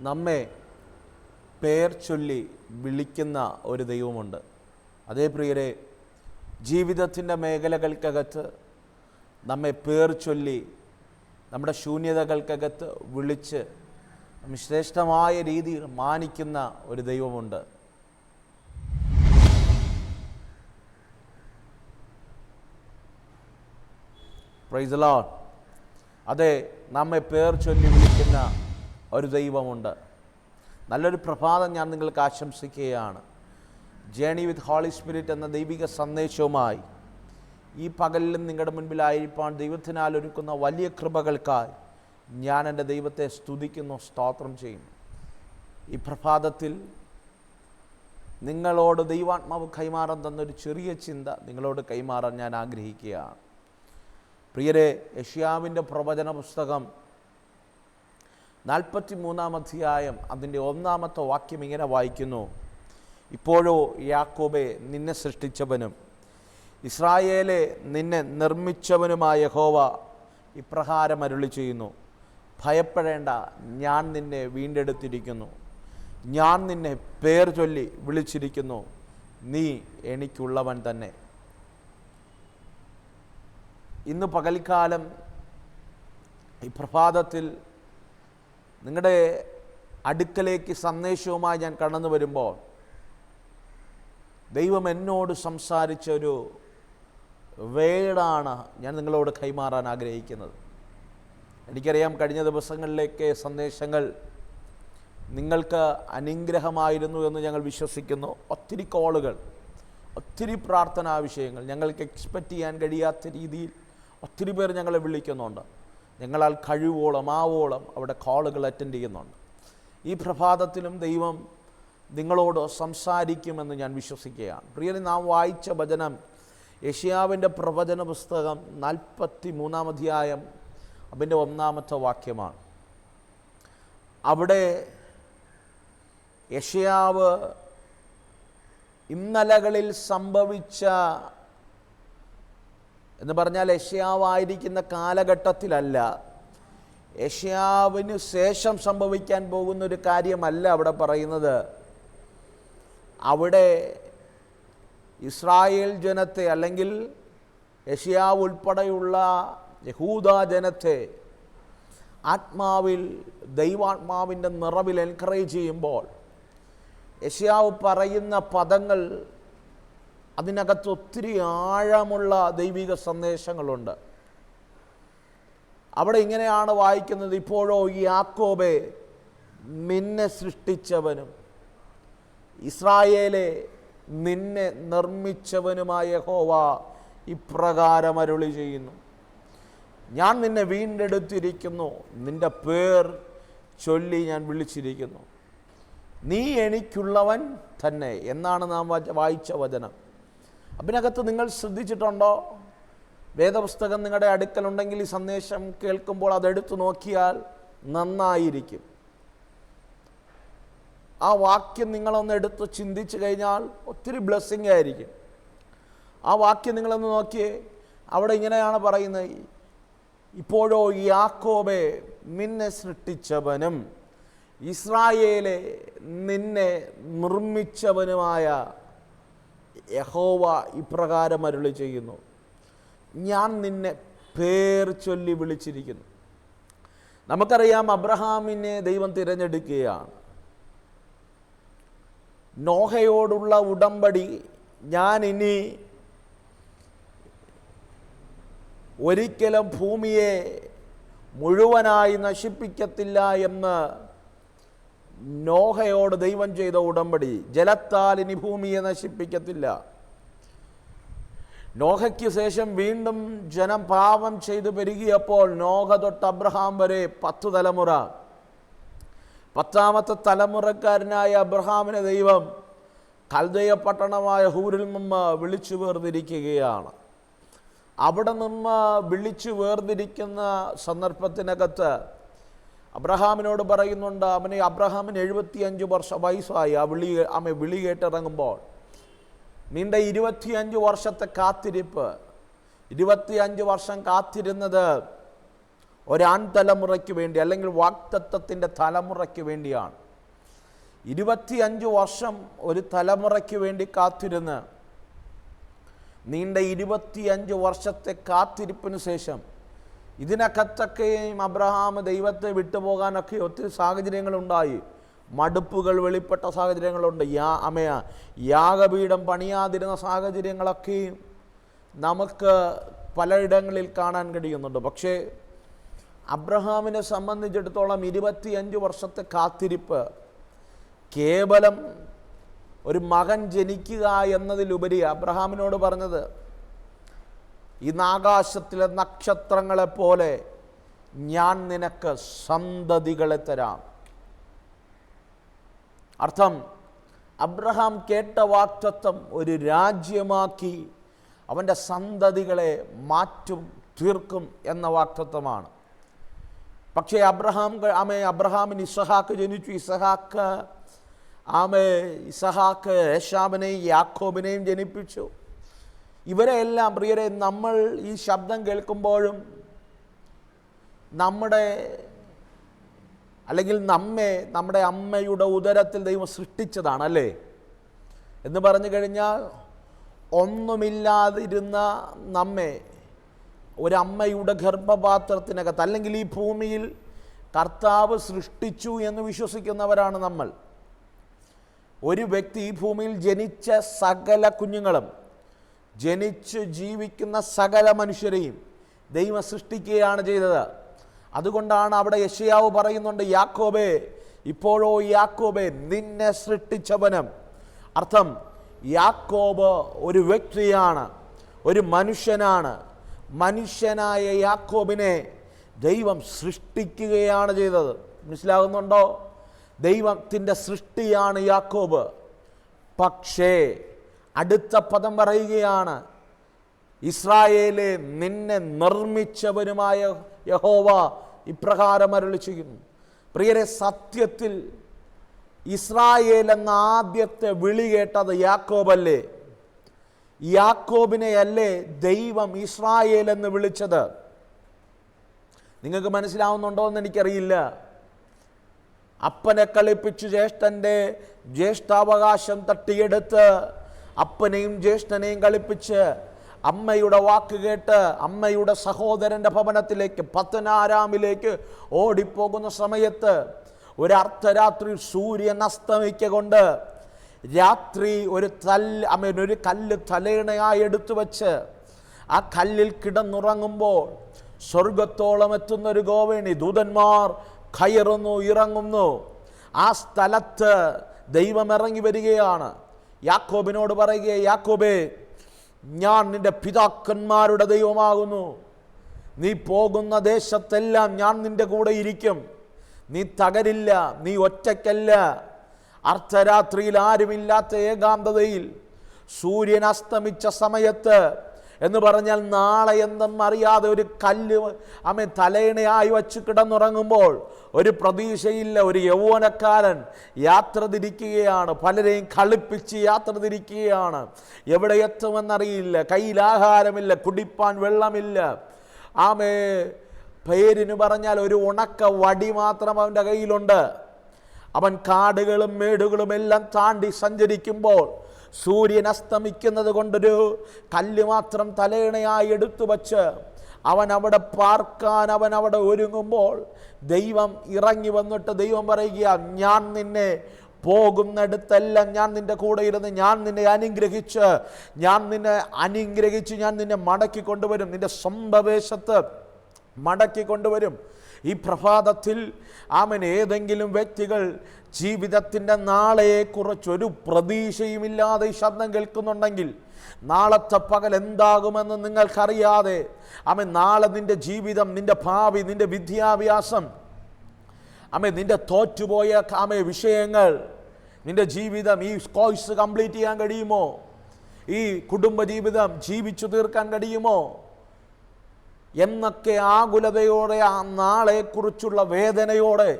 നമ്മെ പേർ ചൊല്ലി വിളിക്കുന്ന ഒരു ദൈവമുണ്ട്. അതേ പ്രിയരെ ജീവിതത്തിന്റെ മേഖലകൾക്കകത്ത് നമ്മെ പേർ ചൊല്ലി നമ്മുടെ ശൂന്യതകൾക്കകത്ത് വിളിച്ച് ശ്രേഷ്ഠമായ രീതിയിൽ മാനിക്കുന്ന ഒരു ദൈവമുണ്ട്. പ്രൈസ് ലോഡ് അതെ നമ്മെ പേർ ചൊല്ലി വിളിക്കുന്ന ഒരു ദൈവമുണ്ട്. നല്ലൊരു പ്രഭാതം ഞാൻ നിങ്ങൾക്ക് ആശംസിക്കുകയാണ്. ജേണി വിത്ത് ഹോളി സ്പിരിറ്റ് എന്ന ദൈവിക സന്ദേശവുമായി ഈ പകലിലും നിങ്ങളുടെ മുൻപിലായിരിക്കാൻ ദൈവത്തിനാൽ ഒരുക്കുന്ന വലിയ കൃപകൾക്കായി ഞാൻ എന്റെ ദൈവത്തെ സ്തുതിക്കുന്നു സ്തോത്രം ചെയ്യുന്നു. ഈ പ്രഭാതത്തിൽ നിങ്ങളോട് ദൈവാത്മാവ് കൈമാറാൻ തന്നൊരു ചെറിയ ചിന്ത നിങ്ങളോട് കൈമാറാൻ ഞാൻ ആഗ്രഹിക്കുകയാണ്. പ്രിയരെ യഷ്യാവിന്റെ പ്രവചന പുസ്തകം നാൽപ്പത്തി മൂന്നാം അധ്യായം അതിന്റെ ഒന്നാമത്തെ വാക്യം ഇങ്ങനെ വായിക്കുന്നു. ഇപ്പോഴോ യാക്കോബെ നിന്നെ സൃഷ്ടിച്ചവനും ഇസ്രായേലെ നിന്നെ നിർമ്മിച്ചവനുമായ യഹോവ ഇപ്രകാരം അരുളി ചെയ്യുന്നു ഭയപ്പെടേണ്ട ഞാൻ നിന്നെ വീണ്ടെടുത്തിരിക്കുന്നു. ഞാൻ നിന്നെ പേർ ചൊല്ലി വിളിച്ചിരിക്കുന്നു. നീ എനിക്കുള്ളവൻ തന്നെ. ഇന്ന് പകൽക്കാലം ഈ പ്രഭാതത്തിൽ നിങ്ങളുടെ അടുക്കലേക്ക് സന്ദേശവുമായി ഞാൻ കടന്നു വരുമ്പോൾ ദൈവം എന്നോട് സംസാരിച്ച ഒരു വേടാണ് ഞാൻ നിങ്ങളോട് കൈമാറാൻ ആഗ്രഹിക്കുന്നത്. എനിക്കറിയാം കഴിഞ്ഞ ദിവസങ്ങളിലേക്ക് സന്ദേശങ്ങൾ നിങ്ങൾക്ക് അനുഗ്രഹമായിരുന്നു എന്ന് ഞങ്ങൾ വിശ്വസിക്കുന്നു. ഒത്തിരി കോളുകൾ ഒത്തിരി പ്രാർത്ഥനാ വിഷയങ്ങൾ ഞങ്ങൾക്ക് എക്സ്പെക്റ്റ് ചെയ്യാൻ കഴിയാത്ത രീതിയിൽ ഒത്തിരി പേർ ഞങ്ങളെ വിളിക്കുന്നുണ്ട്. ഞങ്ങളാൽ കഴിവോളം ആവോളം അവിടെ കോളുകൾ അറ്റൻഡ് ചെയ്യുന്നുണ്ട്. ഈ പ്രഭാതത്തിലും ദൈവം നിങ്ങളോട് സംസാരിക്കുമെന്ന് ഞാൻ വിശ്വസിക്കുകയാണ്. പ്രിയന് നാം വായിച്ച വചനം യഷ്യാവിന്റെ പ്രവചന പുസ്തകം നാൽപ്പത്തി മൂന്നാം അധ്യായം അതിന്റെ ഒന്നാമത്തെ വാക്യമാണ്. അവിടെ യഷയാവ് ഇന്നലകളിൽ സംഭവിച്ച എന്ന് പറഞ്ഞാൽ യഷ്യാവായിരിക്കുന്ന കാലഘട്ടത്തിലല്ല. ഏഷ്യാവിന് ശേഷം സംഭവിക്കാൻ പോകുന്ന ഒരു കാര്യമല്ല അവിടെ പറയുന്നത്. അവിടെ ഇസ്രായേൽ ജനത്തെ അല്ലെങ്കിൽ യഷ്യാവ് ഉൾപ്പെടെയുള്ള യഹൂദ ജനത്തെ ആത്മാവിൽ ദൈവാത്മാവിന്റെ നിറവിൽ എൻകറേജ് ചെയ്യുമ്പോൾ യഷ്യാവ് പറയുന്ന പദങ്ങൾ അതിനകത്ത് ഒത്തിരി ആഴമുള്ള ദൈവിക സന്ദേശങ്ങളുണ്ട്. അവിടെ ഇങ്ങനെയാണ് വായിക്കുന്നത് ഇപ്പോഴോ യാക്കോബെ നിന്നെ സൃഷ്ടിച്ചവനും ഇസ്രായേലെ നിന്നെ നിർമ്മിച്ചവനുമായ ഹോവ ഇപ്രകാരം അരുളി ചെയ്യുന്നു. ഞാൻ നിന്നെ വീണ്ടെടുത്തിരിക്കുന്നു നിന്റെ പേർ ചൊല്ലി ഞാൻ വിളിച്ചിരിക്കുന്നു. നീ എനിക്കുള്ളവൻ തന്നെ എന്നാണ് നാം വായിച്ച വചനം. അതിനകത്ത് നിങ്ങൾ ശ്രദ്ധിച്ചിട്ടുണ്ടോ? വേദപുസ്തകം നിങ്ങളുടെ അടുക്കലുണ്ടെങ്കിൽ ഈ സന്ദേശം കേൾക്കുമ്പോൾ അതെടുത്തു നോക്കിയാൽ നന്നായിരിക്കും. ആ വാക്യം നിങ്ങളൊന്ന് എടുത്ത് ചിന്തിച്ചു കഴിഞ്ഞാൽ ഒത്തിരി ബ്ലെസ്സിങ് ആയിരിക്കും. ആ വാക്യം നിങ്ങളൊന്ന് നോക്കിയേ അവിടെ ഇങ്ങനെയാണ് പറയുന്നത്. ഇപ്പോഴോ യാക്കോബെ നിന്നെ സൃഷ്ടിച്ചവനും ഇസ്രായേലെ നിന്നെ നിർമ്മിച്ചവനുമായ യഹോവ ഇപ്രകാരം അരുളി ചെയ്യുന്നു ഞാൻ നിന്നെ പേർ ചൊല്ലി വിളിച്ചിരിക്കുന്നു. നമുക്കറിയാം അബ്രഹാമിനെ ദൈവം തിരഞ്ഞെടുക്കുകയാണ്. നോഹയോടുള്ള ഉടമ്പടി ഞാൻ ഇനി ഒരിക്കലും ഭൂമിയെ മുഴുവനായി നശിപ്പിക്കത്തില്ല എന്ന് നോഹയോട് ദൈവം ചെയ്ത ഉടമ്പടി ജലത്താൽ ഇനി ഭൂമിയെ നശിപ്പിക്കത്തില്ല. നോഹയ്ക്ക് ശേഷം വീണ്ടും ജനം പാപം ചെയ്തു പെരുകിയപ്പോൾ നോഹ തൊട്ട് അബ്രഹാം വരെ പത്തു തലമുറ. പത്താമത്തെ തലമുറക്കാരനായ അബ്രഹാമിനെ ദൈവം കൽദയ പട്ടണമായ ഹൂരിൽ നിന്ന് വിളിച്ചു വേർതിരിക്കുകയാണ്. അവിടെ നിന്ന് വിളിച്ചു വേർതിരിക്കുന്ന സന്ദർഭത്തിനകത്ത് അബ്രഹാമിനോട് പറയുന്നുണ്ട് അവനെ അബ്രഹാമിന് എഴുപത്തിയഞ്ച് വർഷം വയസ്സായി. ആ വിളി അമ്മ വിളി കേട്ടിറങ്ങുമ്പോൾ നിന്റെ ഇരുപത്തിയഞ്ച് വർഷത്തെ കാത്തിരിപ്പ് ഇരുപത്തിയഞ്ച് വർഷം കാത്തിരുന്നത് ഒരാൺ തലമുറയ്ക്ക് വേണ്ടി അല്ലെങ്കിൽ വാക്തത്വത്തിന്റെ തലമുറയ്ക്ക് വേണ്ടിയാണ്. ഇരുപത്തിയഞ്ച് വർഷം ഒരു തലമുറയ്ക്ക് വേണ്ടി കാത്തിരുന്ന് നീണ്ട ഇരുപത്തിയഞ്ച് വർഷത്തെ കാത്തിരിപ്പിന് ശേഷം ഇതിനകത്തൊക്കെയും അബ്രഹാം ദൈവത്തെ വിട്ടുപോകാനൊക്കെ ഒത്തിരി സാഹചര്യങ്ങളുണ്ടായി. മടുപ്പുകൾ വെളിപ്പെട്ട സാഹചര്യങ്ങളുണ്ട്. യാ അമയ യാഗപീഠം പണിയാതിരുന്ന സാഹചര്യങ്ങളൊക്കെയും നമുക്ക് പലയിടങ്ങളിൽ കാണാൻ കഴിയുന്നുണ്ട്. പക്ഷേ അബ്രഹാമിനെ സംബന്ധിച്ചിടത്തോളം ഇരുപത്തിയഞ്ച് വർഷത്തെ കാത്തിരിപ്പ് കേവലം ഒരു മകൻ ജനിക്കുക എന്നതിലുപരി അബ്രഹാമിനോട് പറഞ്ഞത് ഇന്ന് നാകാശത്തിലെ നക്ഷത്രങ്ങളെ പോലെ ഞാൻ നിനക്ക് സന്തതികളെ തരാം. അർത്ഥം അബ്രഹാം കേട്ട വാക്തത്വം ഒരു രാജ്യമാക്കി അവന്റെ സന്തതികളെ മാറ്റും തീർക്കും എന്ന വാക്തത്വമാണ്. പക്ഷേ അബ്രഹാം ആമേ അബ്രഹാമിന് ഇസഹാക്ക് ജനിച്ചു. ഇസഹാക്ക് ആമേ ഇസഹാക്ക് ഏഷാമിനെയും യാക്കോബിനെയും ജനിപ്പിച്ചു. ഇവരെ എല്ലാം പ്രിയരെ നമ്മൾ ഈ ശബ്ദം കേൾക്കുമ്പോഴും നമ്മുടെ അല്ലെങ്കിൽ നമ്മെ നമ്മുടെ അമ്മയുടെ ഉദരത്തിൽ ദൈവം സൃഷ്ടിച്ചതാണ് അല്ലേ? എന്ന് പറഞ്ഞു കഴിഞ്ഞാൽ ഒന്നുമില്ലാതിരുന്ന നമ്മെ ഒരമ്മയുടെ ഗർഭപാത്രത്തിനകത്ത് അല്ലെങ്കിൽ ഈ ഭൂമിയിൽ കർത്താവ് സൃഷ്ടിച്ചു എന്ന് വിശ്വസിക്കുന്നവരാണ് നമ്മൾ. ഒരു വ്യക്തി ഈ ഭൂമിയിൽ ജനിച്ച സകല കുഞ്ഞുങ്ങളും ജനിച്ച് ജീവിക്കുന്ന സകല മനുഷ്യരെയും ദൈവം സൃഷ്ടിക്കുകയാണ് ചെയ്തത്. അതുകൊണ്ടാണ് അവിടെ യശയാവ് പറയുന്നുണ്ട് യാക്കോബേ ഇപ്പോഴോ യാക്കോബേ നിന്നെ സൃഷ്ടിച്ചവനം. അർത്ഥം യാക്കോബ് ഒരു വ്യക്തിയാണ് ഒരു മനുഷ്യനാണ്. മനുഷ്യനായ യാക്കോബിനെ ദൈവം സൃഷ്ടിക്കുകയാണ് ചെയ്തത്. മനസ്സിലാകുന്നുണ്ടോ? ദൈവത്തിന്റെ സൃഷ്ടിയാണ് യാക്കോബ്. പക്ഷേ അടുത്ത പദം പറയുകയാണ് ഇസ്രായേലെ നിന്നെ നിർമ്മിച്ചവനുമായ യഹോവ ഇപ്രകാരം അരുളി ചെയ്യുന്നു. പ്രിയരെ സത്യത്തിൽ ഇസ്രായേൽ എന്ന ആദ്യത്തെ വിളി കേട്ടത് യാക്കോബല്ലേ? യാക്കോബിനെ അല്ലേ ദൈവം ഇസ്രായേൽ എന്ന് വിളിച്ചത്? നിങ്ങൾക്ക് മനസ്സിലാവുന്നുണ്ടോ എന്ന് എനിക്കറിയില്ല. അപ്പനെ കളിപ്പിച്ചു ജ്യേഷ്ഠന്റെ ജ്യേഷ്ഠാവകാശം തട്ടിയെടുത്ത് അപ്പനെയും ജ്യേഷ്ഠനെയും കളിപ്പിച്ച് അമ്മയുടെ വാക്ക് കേട്ട് അമ്മയുടെ സഹോദരന്റെ ഭവനത്തിലേക്ക് പത്തനാരാമിലേക്ക് ഓടിപ്പോകുന്ന സമയത്ത് ഒരു അർദ്ധരാത്രി സൂര്യൻ അസ്തമിക്കൊണ്ട് രാത്രി ഒരു തല്ല് അമ്മ ഒരു കല്ല് തലേണയായി എടുത്തു വച്ച് ആ കല്ലിൽ കിടന്നുറങ്ങുമ്പോൾ സ്വർഗത്തോളം എത്തുന്ന ഒരു ഗോവേണി ദൂതന്മാർ കയറുന്നു ഇറങ്ങുന്നു. ആ സ്ഥലത്ത് ദൈവം ഇറങ്ങി വരികയാണ്. യാക്കോബിനോട് പറയുകയെ യാക്കോബേ ഞാൻ നിന്റെ പിതാക്കന്മാരുടെ ദൈവമാകുന്നു. നീ പോകുന്ന ദേശത്തെല്ലാം ഞാൻ നിന്റെ കൂടെ ഇരിക്കും. നീ തകരില്ല നീ ഒറ്റയ്ക്കല്ല. അർദ്ധരാത്രിയിൽ ആരുമില്ലാത്ത ഏകാന്തതയിൽ സൂര്യൻ അസ്തമിച്ച സമയത്ത് എന്ന് പറഞ്ഞാൽ നാളെ എന്തെന്ന് അറിയാതെ ഒരു കല്ല് അമ്മ തലയിണയായി വച്ച് കിടന്നുറങ്ങുമ്പോൾ ഒരു പ്രതീക്ഷയില്ല. ഒരു യൗവനക്കാരൻ യാത്ര തിരിക്കുകയാണ്. പലരെയും കളിപ്പിച്ച് യാത്ര തിരിക്കുകയാണ്. എവിടെ എത്തുമെന്നറിയില്ല. കയ്യിൽ ആഹാരമില്ല. കുടിപ്പാൻ വെള്ളമില്ല. ആമേ പേരിന് പറഞ്ഞാൽ ഒരു ഉണക്ക വടി മാത്രം അവന്റെ കയ്യിലുണ്ട്. അവൻ കാടുകളും മേടുകളും എല്ലാം താണ്ടി സഞ്ചരിക്കുമ്പോൾ സൂര്യൻ അസ്തമിക്കുന്നത് കൊണ്ടൊരു കല്ല് മാത്രം തലേണയായി എടുത്തു വച്ച് അവൻ അവിടെ പാർക്കാൻ അവൻ അവിടെ ഒരുങ്ങുമ്പോൾ ദൈവം ഇറങ്ങി വന്നിട്ട് ദൈവം പറയുക ഞാൻ നിന്നെ പോകുന്നിടത്തെല്ലാം ഞാൻ നിന്റെ കൂടെ ഇരുന്ന് ഞാൻ നിന്നെ അനുഗ്രഹിച്ച് ഞാൻ നിന്നെ അനുഗ്രഹിച്ച് ഞാൻ നിന്നെ മടക്കി കൊണ്ടുവരും. നിന്റെ സ്വന്തവേശത്ത് മടക്കി കൊണ്ടുവരും. ഈ പ്രഭാതത്തിൽ ആമൻ ഏതെങ്കിലും വ്യക്തികൾ ജീവിതത്തിന്റെ നാളെയെക്കുറിച്ചൊരു പ്രതീക്ഷയുമില്ലാതെ ഈ ശബ്ദം കേൾക്കുന്നുണ്ടെങ്കിൽ നാളത്തെ പകൽ എന്താകുമെന്ന് നിങ്ങൾക്കറിയാതെ ആമൻ നാളെ നിന്റെ ജീവിതം നിന്റെ ഭാവി നിന്റെ വിദ്യാഭ്യാസം അമ്മ നിന്റെ തോറ്റുപോയ ആമേ വിഷയങ്ങൾ നിന്റെ ജീവിതം ഈ കോഴ്സ് കംപ്ലീറ്റ് ചെയ്യാൻ കഴിയുമോ? ഈ കുടുംബ ജീവിതം ജീവിച്ചു തീർക്കാൻ കഴിയുമോ? എന്നൊക്കെ ആകുലതയോടെ ആ നാളെക്കുറിച്ചുള്ള വേദനയോടെ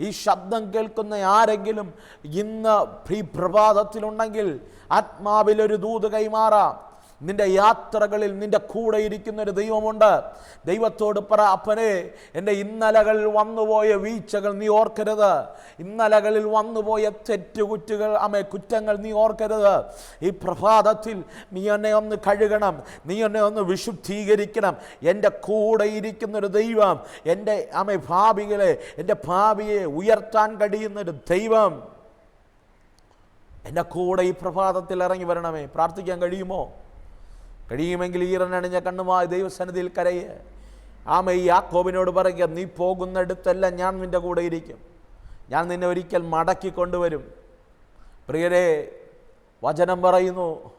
ഈ ശബ്ദം കേൾക്കുന്ന ആരെങ്കിലും ഇന്ന് ഈ പ്രഭാതത്തിലുണ്ടെങ്കിൽ ആത്മാവിലൊരു ദൂത് കൈമാറാം. നിന്റെ യാത്രകളിൽ നിന്റെ കൂടെ ഇരിക്കുന്ന ഒരു ദൈവമുണ്ട്. ദൈവത്തോട് പറ അപ്പനെ എന്റെ ഇന്നലകളിൽ വന്നുപോയ വീഴ്ചകൾ നീ ഓർക്കരുത്. ഇന്നലകളിൽ വന്നുപോയ തെറ്റുകുറ്റുകൾ അമ്മ കുറ്റങ്ങൾ നീ ഓർക്കരുത്. ഈ പ്രഭാതത്തിൽ നീ എന്നെ ഒന്ന് കഴുകണം. നീ എന്നെ ഒന്ന് വിശുദ്ധീകരിക്കണം. എന്റെ കൂടെ ഇരിക്കുന്നൊരു ദൈവം എന്റെ അമ്മ ഭാവികളെ എന്റെ ഭാവിയെ ഉയർത്താൻ കഴിയുന്നൊരു ദൈവം. എന്റെ കൂടെ ഈ പ്രഭാതത്തിൽ ഇറങ്ങി വരണമേ. പ്രാർത്ഥിക്കാൻ കഴിയുമോ? കഴിയുമെങ്കിൽ ഈറനണിഞ്ഞ കണ്ണുമായി ദൈവസന്നിധിയിൽ കരയെ. ആമ ഈ യാക്കോബിനോട് പറയുക നീ പോകുന്നിടത്തെല്ലാം ഞാൻ നിന്റെ കൂടെ ഇരിക്കും. ഞാൻ നിന്നെ ഒരിക്കൽ മടക്കി കൊണ്ടുവരും. പ്രിയരെ വചനം പറയുന്നു.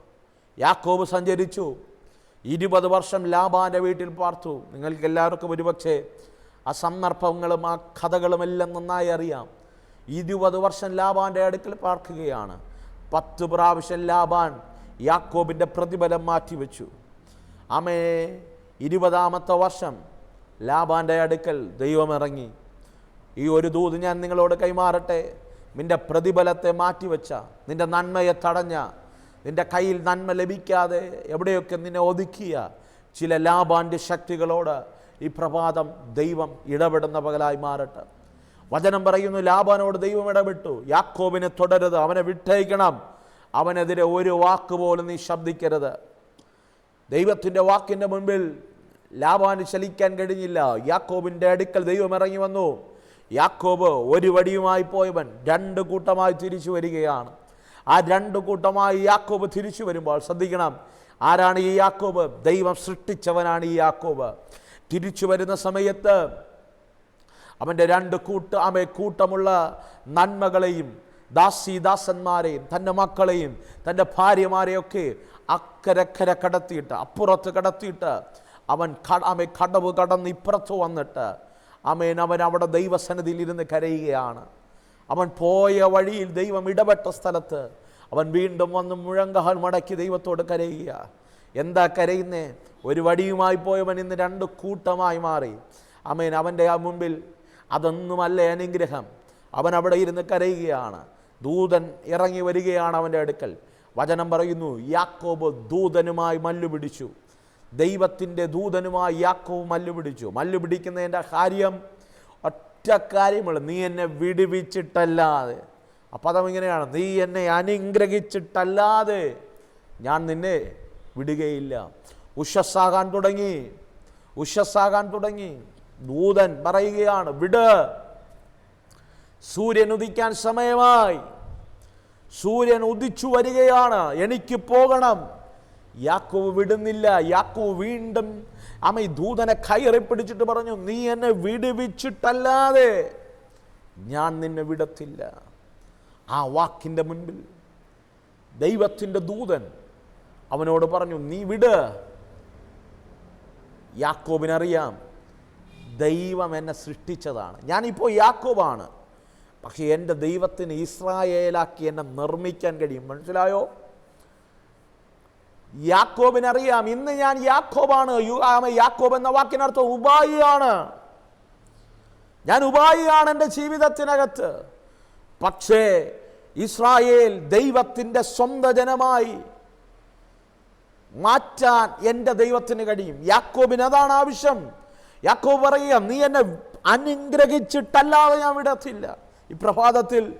യാക്കോബ് സഞ്ചരിച്ചു. ഇരുപത് വർഷം ലാബാന്റെ വീട്ടിൽ പാർത്തു. നിങ്ങൾക്ക് എല്ലാവർക്കും ഒരുപക്ഷെ ആ സന്ദർഭങ്ങളും ആ കഥകളും എല്ലാം നന്നായി അറിയാം. ഇരുപത് വർഷം ലാബാന്റെ അടുക്കൽ പാർക്കുകയാണ്. പത്ത് പ്രാവശ്യം ലാബാൻ യാക്കോബിന്റെ പ്രതിഫലം മാറ്റിവെച്ചു. ആമേ ഇരുപതാമത്തെ വർഷം ലാബാന്റെ അടുക്കൽ ദൈവമിറങ്ങി. ഈ ഒരു ദൂത് ഞാൻ നിങ്ങളോട് കൈമാറട്ടെ. നിന്റെ പ്രതിഫലത്തെ മാറ്റിവെച്ച നിന്റെ നന്മയെ തടഞ്ഞ നിന്റെ കയ്യിൽ നന്മ ലഭിക്കാതെ എവിടെയൊക്കെ നിന്നെ ഒതുക്കിയ ചില ലാബാന്റെ ശക്തികളോട് ഈ പ്രഭാതം ദൈവം ഇടപെടുന്ന പകലായി മാറട്ടെ. വചനം പറയുന്നു ലാബാനോട് ദൈവം ഇടപെട്ടു. യാക്കോബിനെ തുടരുത് അവനെ വിട്ടയക്കണം. അവനെതിരെ ഒരു വാക്ക് പോലും നീ ശബ്ദിക്കരുത്. ദൈവത്തിന്റെ വാക്കിന്റെ മുൻപിൽ ലാബാന് ചലിക്കാൻ കഴിഞ്ഞില്ല. യാക്കോബിന്റെ അടുക്കൽ ദൈവം ഇറങ്ങി വന്നു. യാക്കോബ് ഒരു വടിയുമായി പോയവൻ രണ്ട് കൂട്ടമായി തിരിച്ചു വരികയാണ്. ആ രണ്ട് കൂട്ടമായി യാക്കോബ് തിരിച്ചു വരുമ്പോൾ ശ്രദ്ധിക്കണം ആരാണ് ഈ യാക്കോബ്? ദൈവം സൃഷ്ടിച്ചവനാണ് ഈ യാക്കോബ്. തിരിച്ചു വരുന്ന സമയത്ത് അവന്റെ രണ്ട് കൂട്ട അവ കൂട്ടമുള്ള നന്മകളെയും ദാസി ദാസന്മാരെയും തന്റെ മക്കളെയും തന്റെ ഭാര്യമാരെയൊക്കെ അക്കരക്കര കടത്തിയിട്ട് അപ്പുറത്ത് കടത്തിയിട്ട് അവൻ അമ്മ കടവ് കടന്ന് ഇപ്പുറത്ത് വന്നിട്ട് അമേൻ അവൻ അവിടെ ദൈവസന്നിധിയിൽ ഇരുന്ന് കരയുകയാണ്. അവൻ പോയ വഴിയിൽ ദൈവം ഇടപെട്ട സ്ഥലത്ത് അവൻ വീണ്ടും വന്ന് മുഴങ്കഹൽ മടക്കി ദൈവത്തോട് കരയുക. എന്താ കരയുന്നേ? ഒരു വടിയുമായി പോയവൻ ഇന്ന് രണ്ട് കൂട്ടമായി മാറി. അമേൻ അവന്റെ മുമ്പിൽ അതൊന്നുമല്ല അനുഗ്രഹം. അവൻ അവിടെ ഇരുന്ന് കരയുകയാണ്. ദൂതൻ ഇറങ്ങി വരികയാണ് അവന്റെ അടുക്കൽ. വചനം പറയുന്നു യാക്കോബ് ദൂതനുമായി മല്ലുപിടിച്ചു. ദൈവത്തിന്റെ ദൂതനുമായി യാക്കോബ് മല്ലുപിടിച്ചു. മല്ലുപിടിക്കുന്നതിന്റെ മല്ലു പിടിക്കുന്നതിന്റെ കാര്യം ഒറ്റ കാര്യമുള്ളൂ നീ എന്നെ വിടുവിച്ചിട്ടല്ലാതെ. പദം ഇങ്ങനെയാണ് നീ എന്നെ അനുഗ്രഹിച്ചിട്ടല്ലാതെ ഞാൻ നിന്നെ വിടുകയില്ല. ഉഷസ്സാകാൻ തുടങ്ങി ഉഷസ്സാകാൻ തുടങ്ങി. ദൂതൻ പറയുകയാണ് വിട്. സൂര്യൻ ഉദിക്കാൻ സമയമായി. സൂര്യൻ ഉദിച്ചു വരികയാണ്. എനിക്ക് പോകണം. യാക്കോവ് വിടുന്നില്ല. യാക്കോവ് വീണ്ടും അമ്മ ദൂതനെ കയറി പിടിച്ചിട്ട് പറഞ്ഞു നീ എന്നെ വിടുവിച്ചിട്ടല്ലാതെ ഞാൻ നിന്നെ വിടത്തില്ല. ആ വാക്കിന്റെ മുൻപിൽ ദൈവത്തിന്റെ ദൂതൻ അവനോട് പറഞ്ഞു നീ വിട്. യാക്കോബിനറിയാം ദൈവം എന്നെ സൃഷ്ടിച്ചതാണ്. ഞാനിപ്പോൾ യാക്കോബാണ്. പക്ഷേ എന്റെ ദൈവത്തിന് ഇസ്രായേലാക്കി എന്നെ നിർമ്മിക്കാൻ കഴിയും. മനസ്സിലായോ? യാക്കോബിനറിയാം ഇന്ന് ഞാൻ യാക്കോബാണ്. യു- യാക്കോബ് എന്ന വാക്കിനർത്ഥം ഉപായിയാണ്. ഞാൻ ഉപായിയാണ് എന്റെ ജീവിതത്തിനകത്ത്. പക്ഷേ ഇസ്രായേൽ ദൈവത്തിന്റെ സ്വന്തം ജനമായി മാറ്റാൻ എന്റെ ദൈവത്തിന് കഴിയും. യാക്കോബിന് അതാണ് ആവശ്യം. യാക്കോബ് പറയുക നീ എന്നെ അനുഗ്രഹിച്ചിട്ടല്ലാതെ ഞാൻ വിടത്തില്ല. ഈ പ്രഭാതത്തിൽ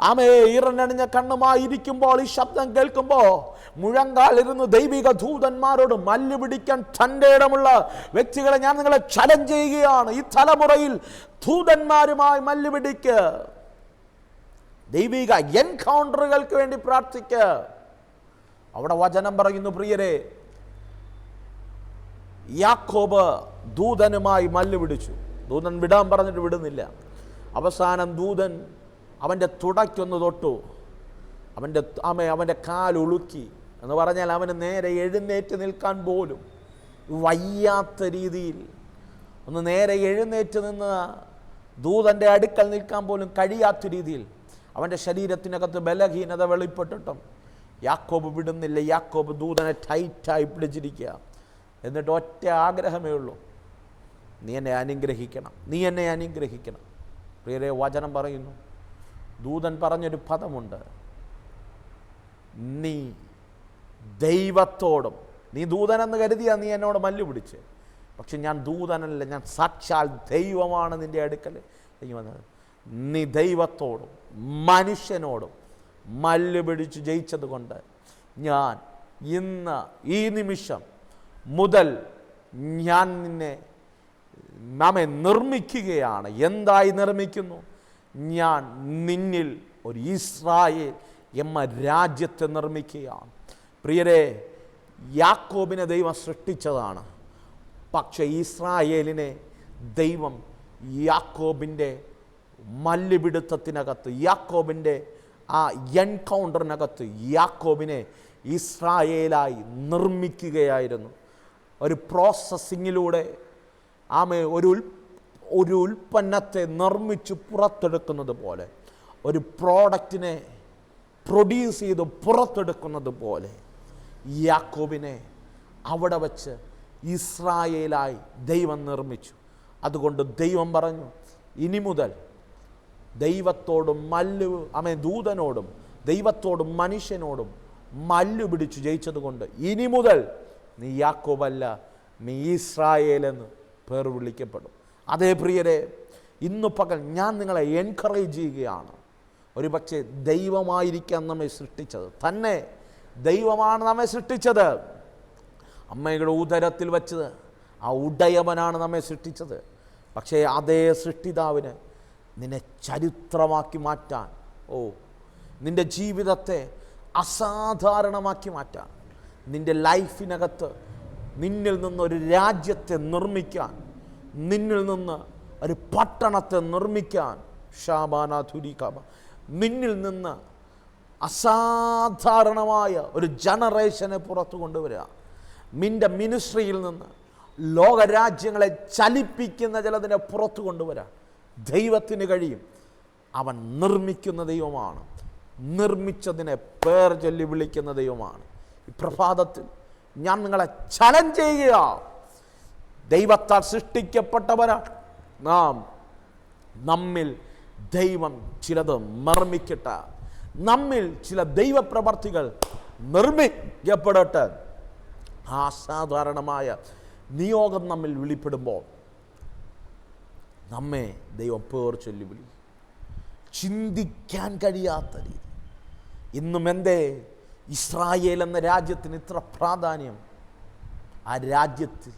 ആമയെ ഈറനണിഞ്ഞ കണ്ണുമായി ഇരിക്കുമ്പോൾ ഈ ശബ്ദം കേൾക്കുമ്പോൾ മുഴങ്കാലിരുന്ന് ദൈവിക ദൂതന്മാരോട് മല്ല് പിടിക്കാൻ തന്റെ ഇടമുള്ള വ്യക്തികളെ ഞാൻ നിങ്ങളെ ചലഞ്ച് ചെയ്യുകയാണ്. ഈ തലമുറയിൽ ദൂതന്മാരുമായി മല്ല് പിടിക്ക്. ദൈവിക എൻകൗണ്ടറുകൾക്ക് വേണ്ടി പ്രാർത്ഥിക്ക്. അവിടെ വചനം പറയുന്നു പ്രിയരെ യാക്കോബ് ദൂതനുമായി മല്ല് പിടിച്ചു. ദൂതൻ വിടാൻ പറഞ്ഞിട്ട് വിടുന്നില്ല. അവസാനം ദൂതൻ അവന്റെ തുടയ്ക്കൊന്ന് തൊട്ടു. അവന്റെ അമ്മ അവന്റെ കാലൊളുക്കി എന്ന് പറഞ്ഞാൽ അവന് നേരെ എഴുന്നേറ്റ് നിൽക്കാൻ പോലും വയ്യാത്ത രീതിയിൽ. ഒന്ന് നേരെ എഴുന്നേറ്റ് നിന്ന് ദൂതന്റെ അടുക്കൽ നിൽക്കാൻ പോലും കഴിയാത്ത രീതിയിൽ അവന്റെ ശരീരത്തിനകത്ത് ബലഹീനത വെളിപ്പെട്ടിട്ടും യാക്കോബ് വിടുന്നില്ല. യാക്കോബ് ദൂതനെ ടൈറ്റായി പിടിച്ചിരിക്കുക. എന്നിട്ട് ഒറ്റ ആഗ്രഹമേ ഉള്ളൂ. നീ എന്നെ അനുഗ്രഹിക്കണം. നീ എന്നെ അനുഗ്രഹിക്കണം. പ്രിയരെ വചനം പറയുന്നു. ദൂതൻ പറഞ്ഞൊരു പദമുണ്ട്. നീ ദൈവത്തോടും നീ ദൂതനെന്ന് കരുതിയാ നീ എന്നോട് മല്ലു പിടിച്ച്. പക്ഷെ ഞാൻ ദൂതനല്ല ഞാൻ സാക്ഷാൽ ദൈവമാണ് നിന്റെ അടുക്കൽ. വന്നത്. നീ ദൈവത്തോടും മനുഷ്യനോടും മല്ലു പിടിച്ച് ജയിച്ചതുകൊണ്ട് ഞാൻ ഇന്ന് ഈ നിമിഷം മുതൽ ഞാൻ നിന്നെ നമ്മെ നിർമ്മിക്കുകയാണ്. എന്തായി നിർമ്മിക്കുന്നു? ഞാൻ നിന്നിൽ ഒരു ഇസ്രായേൽ എമ്മ രാജ്യത്തെ നിർമ്മിക്കുകയാണ്. പ്രിയരെ യാക്കോബിനെ ദൈവം സൃഷ്ടിച്ചതാണ്. പക്ഷേ ഇസ്രായേലിനെ ദൈവം യാക്കോബിന്റെ മല്ലുപിടുത്തത്തിനകത്ത് യാക്കോബിന്റെ ആ എൻകൗണ്ടറിനകത്ത് യാക്കോബിനെ ഇസ്രായേലായി നിർമ്മിക്കുകയായിരുന്നു. ഒരു പ്രോസസ്സിങ്ങിലൂടെ ആമെ ഒരു ഒരു ഉൽപ്പന്നത്തെ നിർമ്മിച്ച് പുറത്തെടുക്കുന്നത് പോലെ ഒരു പ്രോഡക്റ്റിനെ പ്രൊഡ്യൂസ് ചെയ്ത് പുറത്തെടുക്കുന്നത് പോലെ യാക്കോബിനെ അവിടെ വച്ച് ഇസ്രായേലായി ദൈവം നിർമ്മിച്ചു. അതുകൊണ്ട് ദൈവം പറഞ്ഞു ഇനി മുതൽ ദൈവത്തോടും മല്ലു അമേ ദൂതനോടും ദൈവത്തോടും മനുഷ്യനോടും മല്ലു പിടിച്ചു ജയിച്ചതുകൊണ്ട് ഇനി മുതൽ നീ യാക്കോബല്ല നീ ഇസ്രായേൽ എന്ന് പേർ വിളിക്കപ്പെടും. അതേ പ്രിയരെ ഇന്ന് പകൽ ഞാൻ നിങ്ങളെ എൻകറേജ് ചെയ്യുകയാണ്. ഒരു പക്ഷേ ദൈവമായിരിക്കാം നമ്മെ സൃഷ്ടിച്ചത്. തന്നെ ദൈവമാണ് നമ്മെ സൃഷ്ടിച്ചത്. അമ്മയുടെ ഉദരത്തിൽ വച്ചത്. ആ ഉടയവനാണ് നമ്മെ സൃഷ്ടിച്ചത്. പക്ഷേ അതേ സൃഷ്ടിതാവിന് നിന്നെ ചരിത്രമാക്കി മാറ്റാൻ ഓ നിന്റെ ജീവിതത്തെ അസാധാരണമാക്കി മാറ്റാൻ നിന്റെ ലൈഫിനകത്ത് നിന്നിൽ നിന്ന് ഒരു രാജ്യത്തെ നിർമ്മിക്കാൻ നിന്നിൽ നിന്ന് ഒരു പട്ടണത്തെ നിർമ്മിക്കാൻ ഷാബാന കാബ. നിന്നിൽ നിന്ന് അസാധാരണമായ ഒരു ജനറേഷനെ പുറത്തു കൊണ്ടുവരിക. നിന്റെ മിനിസ്ട്രിയിൽ നിന്ന് ലോകരാജ്യങ്ങളെ ചലിപ്പിക്കുന്ന ചിലതിനെ പുറത്തു കൊണ്ടുവരാൻ ദൈവത്തിന് കഴിയും. അവൻ നിർമ്മിക്കുന്ന ദൈവമാണ്. നിർമ്മിച്ചതിനെ പേർ ചൊല്ലി വിളിക്കുന്ന ദൈവമാണ്. ഈ പ്രഭാതത്തിൽ ഞാൻ നിങ്ങളെ ചലഞ്ച് ചെയ്യുക. ദൈവത്താൽ സൃഷ്ടിക്കപ്പെട്ടവരാണ് നാം. നമ്മിൽ ദൈവം ചിലത് നിർമ്മിക്കട്ടെ നമ്മിൽ ചില ദൈവപ്രവർത്തികൾ നിർമ്മിക്കപ്പെടട്ടെ. അസാധാരണമായ നിയോഗം നമ്മിൽ വിളിപ്പെടുമ്പോൾ നമ്മെ ദൈവം പേർ ചൊല്ലി വിളി. ചിന്തിക്കാൻ കഴിയാത്ത രീതി. ഇന്നും എന്തേ? ഇസ്രായേൽ എന്ന രാജ്യത്തിന് ഇത്ര പ്രാധാന്യം. ആ രാജ്യത്ത്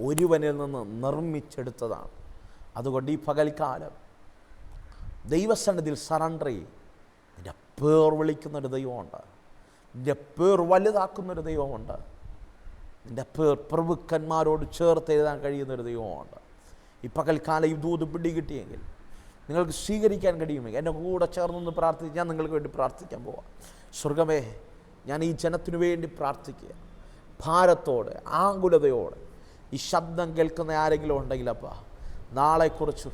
ഒരുവനിൽ നിന്ന് നിർമ്മിച്ചെടുത്തതാണ്. അതുകൊണ്ട് ഈ പകൽക്കാലം ദൈവസന്നിധിയിൽ സറണ്ടർ ചെയ്യും. നിന്റെ പേർ വിളിക്കുന്നൊരു ദൈവമുണ്ട്. നിന്റെ പേർ വലുതാക്കുന്നൊരു ദൈവമുണ്ട്. നിന്റെ പേർ പ്രഭുക്കന്മാരോട് ചേർത്ത് എഴുതാൻ കഴിയുന്നൊരു ദൈവമുണ്ട്. ഈ പകൽക്കാലം ഈ ദൂത് പിടികിട്ടിയെങ്കിൽ നിങ്ങൾക്ക് സ്വീകരിക്കാൻ കഴിയുമെങ്കിൽ എന്റെ കൂടെ ചേർന്നൊന്ന് പ്രാർത്ഥിച്ച് ഞാൻ നിങ്ങൾക്ക് വേണ്ടി പ്രാർത്ഥിക്കാൻ പോവാം. സ്വർഗമേ ഞാൻ ഈ ജനത്തിനു വേണ്ടി പ്രാർത്ഥിക്കുക. ഭാരത്തോടെ ആകുലതയോടെ. ഈ ശബ്ദം കേൾക്കുന്ന ആരെങ്കിലും ഉണ്ടെങ്കിലപ്പാ നാളെക്കുറിച്ച്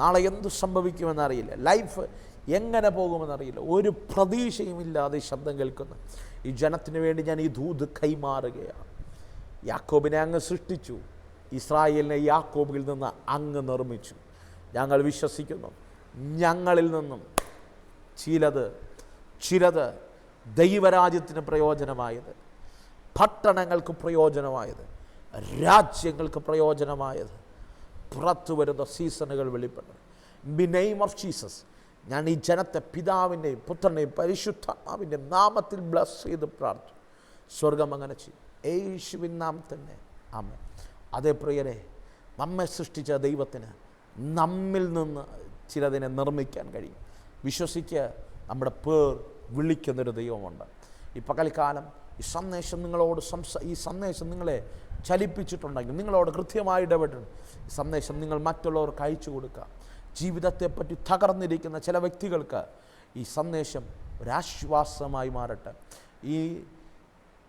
നാളെ എന്ത് സംഭവിക്കുമെന്നറിയില്ല ലൈഫ് എങ്ങനെ പോകുമെന്നറിയില്ല ഒരു പ്രതീക്ഷയുമില്ലാതെ ഈ ശബ്ദം കേൾക്കുന്ന. ഈ ജനത്തിനു വേണ്ടി ഞാൻ ഈ ദൂത് കൈമാറുകയാണ്. യാക്കോബിനെ അങ്ങ് സൃഷ്ടിച്ചു. ഇസ്രായേലിനെ യാക്കോബിൽ നിന്ന് അങ്ങ് നിർമ്മിച്ചു. ഞങ്ങൾ വിശ്വസിക്കുന്നു. ഞങ്ങളിൽ നിന്നും ചിലത് ചിലത് ദൈവരാജ്യത്തിന് പ്രയോജനമായത് പട്ടണങ്ങൾക്ക് പ്രയോജനമായത് രാജ്യങ്ങൾക്ക് പ്രയോജനമായത്. പുറത്തു വരുന്ന സീസണുകൾ വെളിപ്പെടുന്നത് ബി നെയിം ഓഫ് ജീസസ് ഞാൻ ഈ ജനത്തെ പിതാവിന്റെയും പുത്രന്റെയും പരിശുദ്ധാവിന്റെയും നാമത്തിൽ ബ്ലസ് ചെയ്ത് പ്രാർത്ഥിച്ചു. സ്വർഗം അങ്ങനെ ചെയ്യും യേശുവിൻ നാം തന്നെ. അമ്മ അതേ പ്രിയരെ നമ്മെ സൃഷ്ടിച്ച ദൈവത്തിന് നമ്മിൽ നിന്ന് ചിലതിനെ നിർമ്മിക്കാൻ കഴിയും. വിശ്വസിച്ച് നമ്മുടെ പേർ വിളിക്കുന്നൊരു ദൈവമുണ്ട്. ഈ പകൽക്കാലം ഈ സന്ദേശം നിങ്ങളോട് സംസ ഈ സന്ദേശം നിങ്ങളെ ചലിപ്പിച്ചിട്ടുണ്ടെങ്കിൽ നിങ്ങളോട് കൃത്യമായി ഇടപെട്ടുണ്ട് ഈ സന്ദേശം നിങ്ങൾ മറ്റുള്ളവർക്ക് അയച്ചു കൊടുക്കുക. ജീവിതത്തെപ്പറ്റി തകർന്നിരിക്കുന്ന ചില വ്യക്തികൾക്ക് ഈ സന്ദേശം ഒരാശ്വാസമായി മാറട്ടെ. ഈ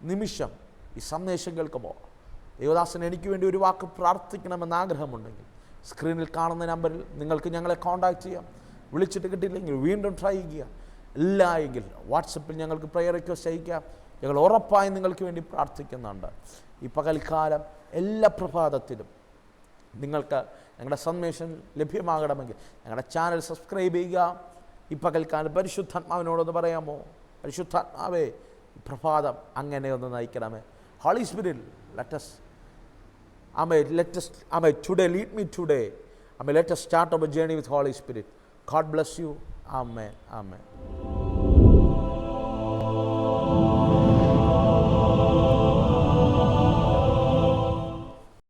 നിമിഷം ഈ സന്ദേശം കേൾക്കുമ്പോൾ ദേവദാസൻ എനിക്ക് വേണ്ടി ഒരു വാക്ക് പ്രാർത്ഥിക്കണമെന്ന് ആഗ്രഹമുണ്ടെങ്കിൽ സ്ക്രീനിൽ കാണുന്ന നമ്പറിൽ നിങ്ങൾക്ക് ഞങ്ങളെ കോൺടാക്റ്റ് ചെയ്യാം. വിളിച്ചിട്ട് കിട്ടിയില്ലെങ്കിൽ വീണ്ടും ട്രൈ ചെയ്യുക. ഇല്ല എങ്കിൽ വാട്സപ്പിൽ ഞങ്ങൾക്ക് പ്രയർ റിക്വസ്റ്റ് അയക്കാം ഞങ്ങൾ ഉറപ്പായി നിങ്ങൾക്ക് വേണ്ടി പ്രാർത്ഥിക്കുന്നുണ്ട്. ഈ പകൽക്കാലം എല്ലാ പ്രഭാതത്തിലും നിങ്ങൾക്ക് ഞങ്ങളുടെ സന്ദേശം ലഭ്യമാകണമെങ്കിൽ ഞങ്ങളുടെ ചാനൽ സബ്സ്ക്രൈബ് ചെയ്യുക. ഈ പകൽക്കാലം പരിശുദ്ധാത്മാവിനോടൊന്ന് പറയാമോ? പരിശുദ്ധാത്മാവേ പ്രഭാതം അങ്ങനെ ഒന്ന് നയിക്കണമേ. Holy spirit let's amen let's amen today lead me today amen let's start off a journey with holy spirit God bless bless Amen. Amen.